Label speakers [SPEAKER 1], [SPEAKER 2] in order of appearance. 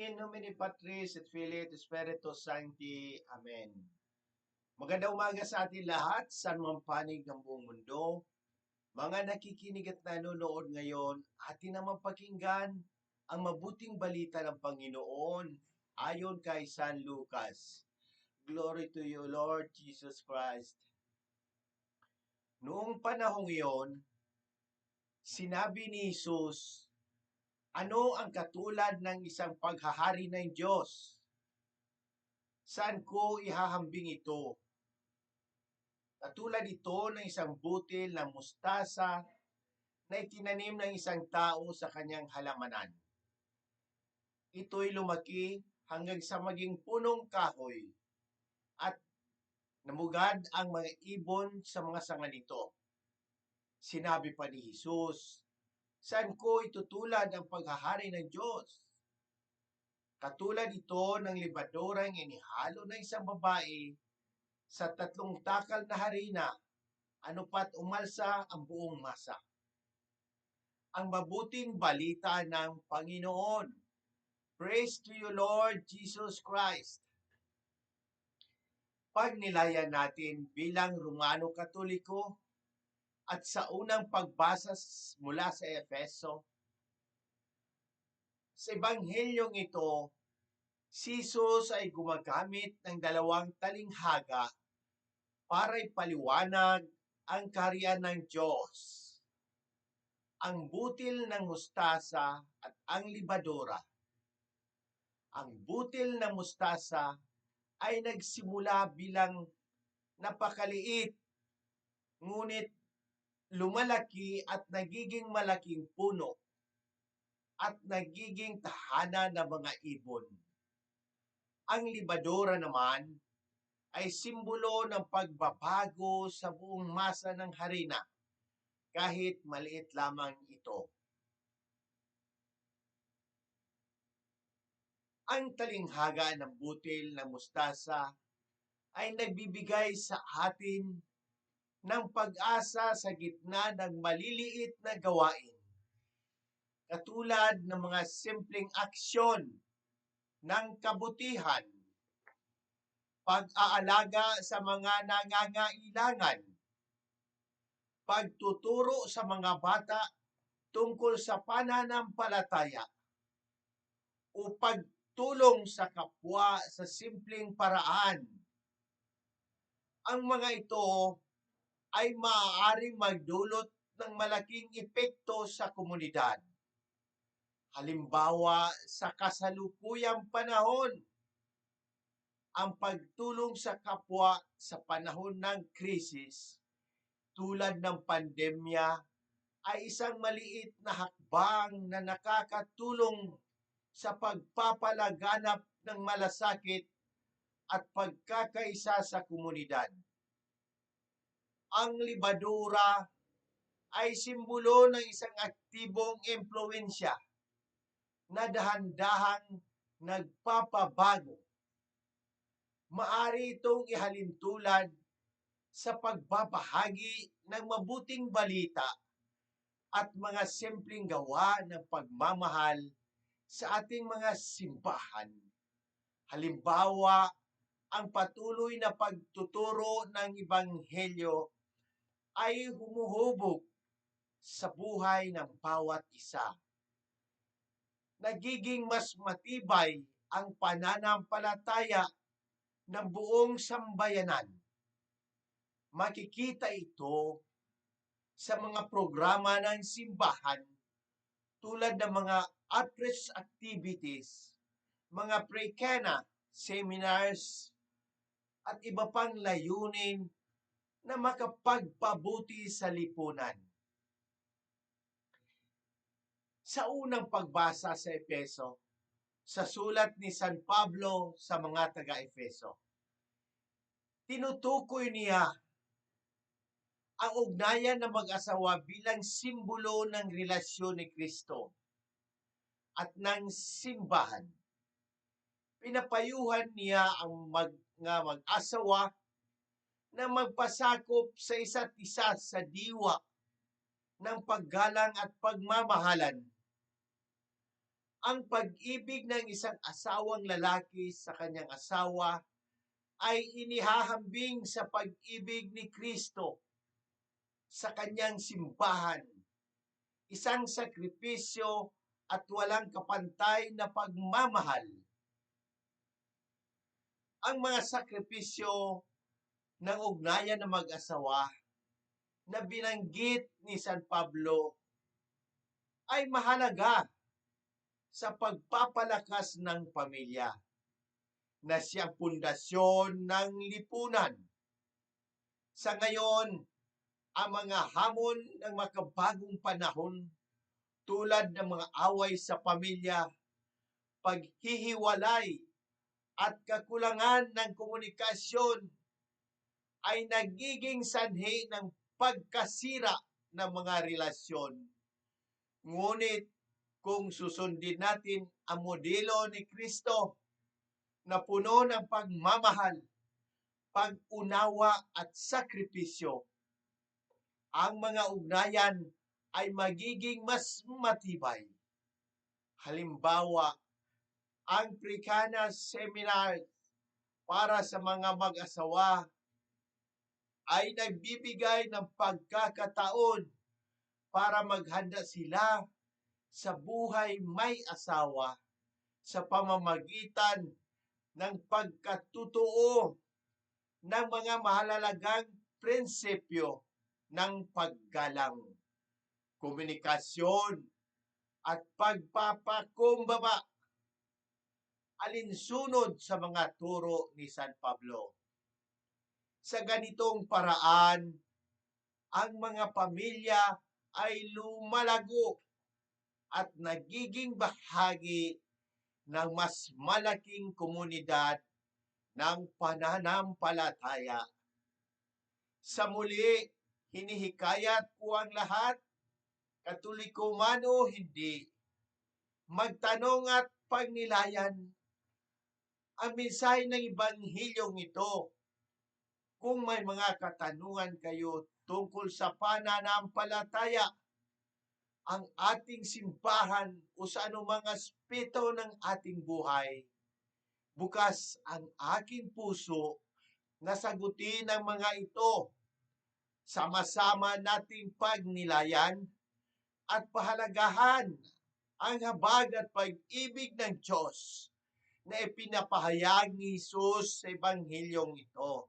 [SPEAKER 1] In nomine Patris et Filii et Spiritus Sancti. Amen. Magandang umaga sa atin lahat, sa mga panig ng buong mundo. Mga nakikinig at nanonood ngayon, atin naman pakinggan ang mabuting balita ng Panginoon ayon kay San Lucas. Glory to you, Lord Jesus Christ. Noong panahong iyon, sinabi ni Jesus, ano ang katulad ng isang paghahari ng Diyos? Saan ko ihahambing ito? Katulad ito ng isang butil ng mustasa na itinanim ng isang tao sa kanyang halamanan. Ito'y lumaki hanggang sa maging punong kahoy at namugad ang mga ibon sa mga sanga nito. Sinabi pa ni Jesus, Saan ko itutulad ang paghahari ng Diyos? Katulad ito ng libadorang inihalo ng isang babae sa tatlong takal na harina, ano pat umalsa ang buong masa. Ang mabuting balita ng Panginoon. Praise to you, Lord Jesus Christ. Pagnilayan natin bilang Romano Katoliko, at sa unang pagbasa mula sa Efeso, sa Ebanghelyong ito, si Jesus ay gumagamit ng dalawang talinghaga para ipaliwanag ang karya ng Diyos. Ang butil ng mustasa at ang libadora. Ang butil ng mustasa ay nagsimula bilang napakaliit, ngunit lumalaki at nagiging malaking puno at nagiging tahanan ng mga ibon. Ang libadora naman ay simbolo ng pagbabago sa buong masa ng harina kahit maliit lamang ito. Ang talinghaga ng butil ng mustasa ay nagbibigay sa atin ng pag-asa sa gitna ng maliliit na gawain. Katulad ng mga simpleng aksyon ng kabutihan, pag-aalaga sa mga nangangailangan, pagtuturo sa mga bata tungkol sa pananampalataya, o pagtulong sa kapwa sa simpleng paraan. Ang mga ito ay maaaring magdulot ng malaking epekto sa komunidad. Halimbawa, sa kasalukuyang panahon, ang pagtulong sa kapwa sa panahon ng krisis tulad ng pandemya ay isang maliit na hakbang na nakakatulong sa pagpapalaganap ng malasakit at pagkakaisa sa komunidad ang libadura ay simbolo ng isang aktibong impluensya na dahan-dahang nagpapabago. Maari itong ihalintulad sa pagbabahagi ng mabuting balita at mga simpleng gawa ng pagmamahal sa ating mga simbahan. Halimbawa, ang patuloy na pagtuturo ng Ebanghelyo ay humuhubog sa buhay ng bawat isa. Nagiging mas matibay ang pananampalataya ng buong sambayanan. Makikita ito sa mga programa ng simbahan tulad ng mga outreach activities, mga pre-cana seminars, at iba pang layunin na makapagpabuti sa lipunan. Sa unang pagbasa sa Epeso, sa sulat ni San Pablo sa mga taga-Efeso, tinutukoy niya ang ugnayan ng mag-asawa bilang simbolo ng relasyon ni Kristo at ng simbahan. Pinapayuhan niya ang mag, mag-asawa na magpasakop sa isa't isa sa diwa ng paggalang at pagmamahalan ang pag-ibig ng isang asawang lalaki sa kanyang asawa ay inihahambing sa pag-ibig ni Kristo sa kanyang simbahan. Isang sakripisyo at walang kapantay na pagmamahal. Ang mga sakripisyo ng ugnayan ng mag-asawa na binanggit ni San Pablo ay mahalaga sa pagpapalakas ng pamilya na siyang pundasyon ng lipunan. Sa ngayon, ang mga hamon ng makabagong panahon tulad ng mga away sa pamilya, paghihiwalay at kakulangan ng komunikasyon ay nagiging sanhi ng pagkasira ng mga relasyon. Ngunit kung susundin natin ang modelo ni Kristo na puno ng pagmamahal, pag-unawa at sakripisyo, ang mga ugnayan ay magiging mas matibay. Halimbawa, ang Precana Seminar para sa mga mag-asawa ay nagbibigay ng pagkakataon para maghanda sila sa buhay may asawa sa pamamagitan ng pagkatutuo ng mga mahalalagang prinsipyo ng paggalang, komunikasyon, at pagpapakumbaba alinsunod sa mga turo ni San Pablo. Sa ganitong paraan, ang mga pamilya ay lumalago at nagiging bahagi ng mas malaking komunidad ng pananampalataya. Sa muli, hinihikayat ko ang lahat, katoliko man o hindi, magtanong at pagnilayan ang mensahe ng Ibanghilyong ito. Kung may mga katanungan kayo tungkol sa pananampalataya, ang ating simbahan o sa anumang aspeto ng ating buhay, bukas ang aking puso na sagutin ang mga ito. Sama-sama nating pagnilayan at pahalagahan ang habag at pag-ibig ng Diyos na ipinapahayag ni Jesus sa Ebanghilyong ito.